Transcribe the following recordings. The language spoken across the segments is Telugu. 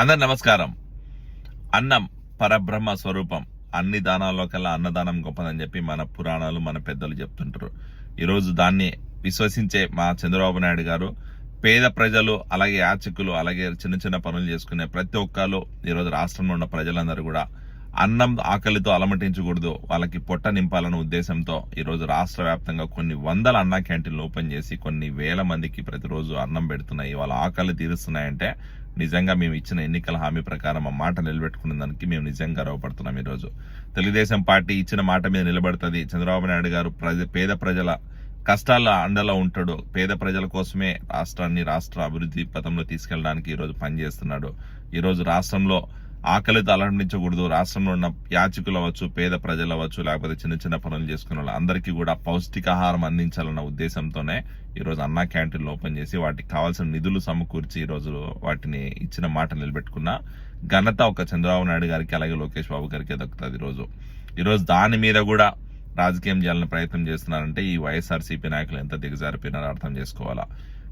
అందరి నమస్కారం. అన్నం పరబ్రహ్మ స్వరూపం. అన్ని దానాల్లో కల్లా అన్నదానం గొప్పదని చెప్పి మన పురాణాలు మన పెద్దలు చెప్తుంటారు. ఈరోజు దాన్ని విశ్వసించే మా చంద్రబాబు నాయుడు గారు పేద ప్రజలు అలాగే యాచకులు అలాగే చిన్న చిన్న పనులు చేసుకునే ప్రతి ఒక్కరు ఈరోజు రాష్ట్రంలో ఉన్న ప్రజలందరూ కూడా అన్నం ఆకలితో అలమటించకూడదు వాళ్ళకి పొట్ట నింపాలన్న ఉద్దేశంతో ఈరోజు రాష్ట్ర వ్యాప్తంగా కొన్ని వందల అన్న క్యాంటీన్లు ఓపెన్ చేసి కొన్ని వేల మందికి ప్రతిరోజు అన్నం పెడుతున్నాయి. వాళ్ళ ఆకలి తీరుస్తున్నాయంటే నిజంగా మేము ఇచ్చిన ఎన్నికల హామీ ప్రకారం ఆ మాట నిలబెట్టుకున్న దానికి మేము నిజంగా గర్వపడుతున్నాం ఈరోజు. తెలుగుదేశం పార్టీ ఇచ్చిన మాట మీద నిలబడుతుంది. చంద్రబాబు నాయుడు గారు ప్రజ పేద ప్రజల కష్టాల అండలో ఉంటాడు. పేద ప్రజల కోసమే రాష్ట్రాన్ని రాష్ట్ర అభివృద్ధి పథంలో తీసుకెళ్ళడానికి ఈరోజు పనిచేస్తున్నాడు. ఈరోజు రాష్ట్రంలో ఆకలితో అలండించకూడదు రాష్ట్రంలో ఉన్న యాచకులు అవ్వచ్చు పేద ప్రజలు అవ్వచ్చు లేకపోతే చిన్న చిన్న పనులు చేసుకునే వాళ్ళు అందరికీ కూడా పౌష్టికాహారం అందించాలన్న ఉద్దేశంతోనే ఈరోజు అన్నా క్యాంటీన్లు ఓపెన్ చేసి వాటికి కావాల్సిన నిధులు సమకూర్చి ఈరోజు వాటిని ఇచ్చిన మాట నిలబెట్టుకున్న ఘనత ఒక చంద్రబాబు నాయుడు గారికి అలాగే లోకేష్ బాబు గారికి దక్కుతుంది ఈరోజు. ఈరోజు దాని మీద కూడా రాజకీయం చేయాలని ప్రయత్నం చేస్తున్నారంటే ఈ వైఎస్ఆర్సీపీ నాయకులు ఎంత దిగజారిపోయినారో అర్థం చేసుకోవాలా.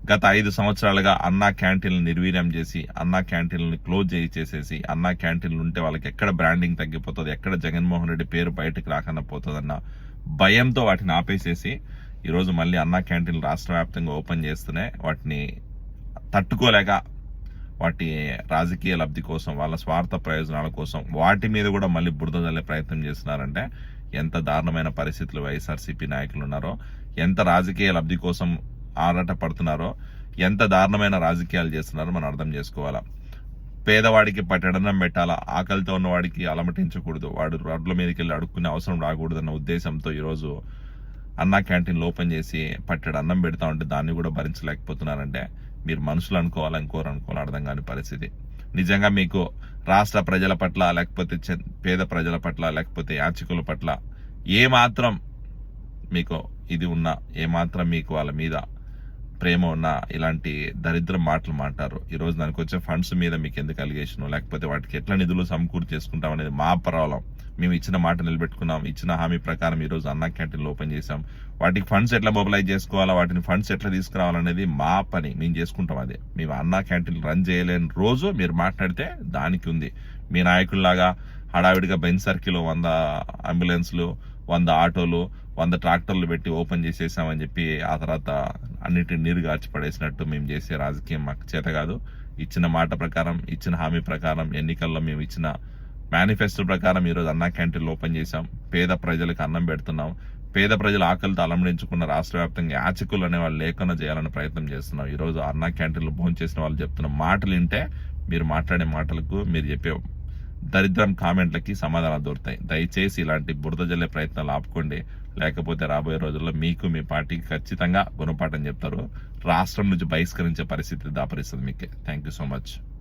గత ఐదు సంవత్సరాలుగా అన్నా క్యాంటీన్లు నిర్వీర్యం చేసి అన్నా క్యాంటీన్లు క్లోజ్ చేయి చేసేసి అన్నా క్యాంటీన్లు ఉంటే వాళ్ళకి ఎక్కడ బ్రాండింగ్ తగ్గిపోతుంది ఎక్కడ జగన్మోహన్ రెడ్డి పేరు బయటకు రాకుండా పోతుందన్న భయంతో వాటిని ఆపేసేసి ఈరోజు మళ్ళీ అన్నా క్యాంటీన్లు రాష్ట్ర వ్యాప్తంగా ఓపెన్ చేస్తూనే వాటిని తట్టుకోలేక వాటి రాజకీయ లబ్ధి కోసం వాళ్ళ స్వార్థ ప్రయోజనాల కోసం వాటి మీద కూడా మళ్ళీ బురద చల్లే ప్రయత్నం చేస్తున్నారంటే ఎంత దారుణమైన పరిస్థితులు వైఎస్ఆర్సీపీ నాయకులు ఉన్నారో ఎంత రాజకీయ లబ్ధి కోసం ఆరాట పడుతున్నారో ఎంత దారుణమైన రాజకీయాలు చేస్తున్నారో మనం అర్థం చేసుకోవాలా. పేదవాడికి పట్టడనం పెట్టాలా ఆకలితో ఉన్నవాడికి అలమటించకూడదు. వాడు రోడ్ల మీదకి వెళ్ళి అడుక్కునే అవసరం రాకూడదన్న ఉద్దేశంతో ఈరోజు అన్న క్యాంటీన్లు ఓపెన్ చేసి పట్టెడు అన్నం పెడతా ఉంటే దాన్ని కూడా భరించలేకపోతున్నారంటే మీరు మనుషులు అనుకోవాలా ఇంకోరు అనుకోవాలి అర్థం కాని పరిస్థితి. నిజంగా మీకు రాష్ట్ర ప్రజల పట్ల లేకపోతే చె- పేద ప్రజల పట్ల లేకపోతే యాచకుల పట్ల ఏ మాత్రం మీకు ఇది ఉన్నా ఏ మాత్రం మీకు వాళ్ళ మీద ప్రేమ ఉన్న ఇలాంటి దరిద్ర మాటలు మాట్లారు ఈరోజు దానికి వచ్చే ఫండ్స్ మీద మీకు ఎందుకు అలిగేషన్? లేకపోతే వాటికి ఎట్లా నిధులు సమకూర్చి చేసుకుంటాం అనేది మా ప్రాబ్లం. మేము ఇచ్చిన మాట నిలబెట్టుకున్నాం. ఇచ్చిన హామీ ప్రకారం ఈ రోజు అన్నా క్యాంటీన్లు ఓపెన్ చేసాం వాటికి ఫండ్స్ ఎట్లా మొబిలైజ్ చేసుకోవాలా? వాటిని ఫండ్స్ ఎట్లా తీసుకురావాలనేది మా పని. మేము చేసుకుంటాం అదే. మేము అన్నా క్యాంటీన్ రన్ చేయలేని రోజు మీరు మాట్లాడితే దానికి ఉంది. మీ నాయకుల్లాగా హడావిడిగా బెంచ్ సర్కిల్ వంద అంబులెన్స్లు వంద ఆటోలు వంద ట్రాక్టర్లు పెట్టి ఓపెన్ చేసేసామని చెప్పి ఆ తర్వాత అన్నిటిని నీరు గార్చి పడేసినట్టు మేము చేసే రాజకీయం మాకు చేత కాదు. ఇచ్చిన మాట ప్రకారం ఇచ్చిన హామీ ప్రకారం ఎన్నికల్లో మేము ఇచ్చిన మేనిఫెస్టో ప్రకారం ఈరోజు అన్నా క్యాంటీన్లు ఓపెన్ చేశాం. పేద ప్రజలకు అన్నం పెడుతున్నాం. పేద ప్రజల ఆకలితో అలంబడించుకున్న రాష్ట్ర వ్యాప్తంగా యాచకులు అనే వాళ్ళు లేకుండా చేయాలని ప్రయత్నం చేస్తున్నాం. ఈ రోజు అన్నా క్యాంటీన్లు భోజనం చేసిన వాళ్ళు చెప్తున్న మాటలు వింటే మీరు మాట్లాడే మాటలకు మీరు చెప్పే దరిద్రం కామెంట్లకి సమాధానాలు దొరుకుతాయి. దయచేసి ఇలాంటి బురద జల్లే ప్రయత్నాలు ఆపుకోండి. లేకపోతే రాబోయే రోజుల్లో మీకు మీ పార్టీకి ఖచ్చితంగా గుణపాఠం చెప్తారు. రాష్ట్రం నుంచి బహిష్కరించే పరిస్థితి దాపరిస్తుంది మీకే. Thank you so much